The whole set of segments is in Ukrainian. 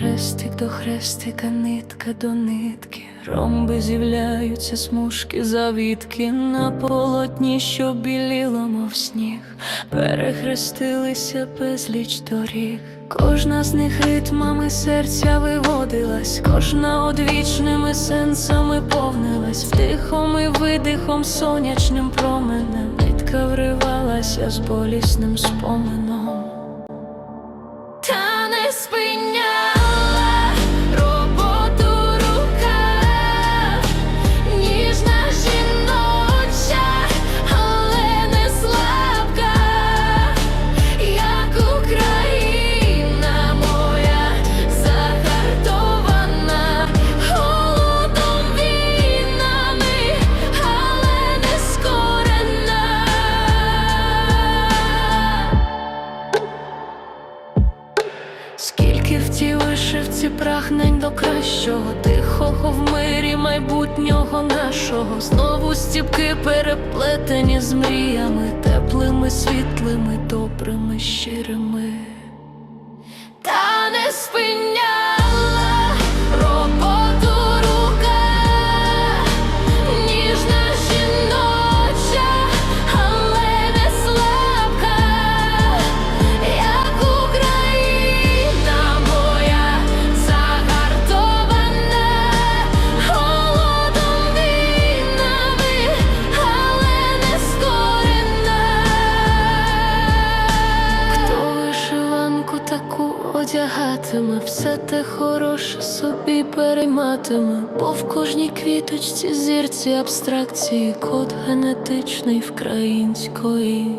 Хрестик до хрестика, нитка до нитки, ромби з'являються смужки завітки на полотні, що біліло, мов сніг, перехрестилися безліч доріг. Кожна з них ритмами серця виводилась, кожна одвічними сенсами повнилась, вдихом і видихом сонячним променем, нитка вривалася з болісним споменом. Вишивці до кращого, тихого в мирі майбутнього нашого, знову стіпки переплетені з мріями, теплими, світлими, добрими, щирими. Та не спиняла вишиванку одягатиме, все те хороше собі перейматиме, бо в кожній квіточці зірці абстракції, код генетичний вкраїнської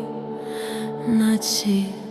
нації.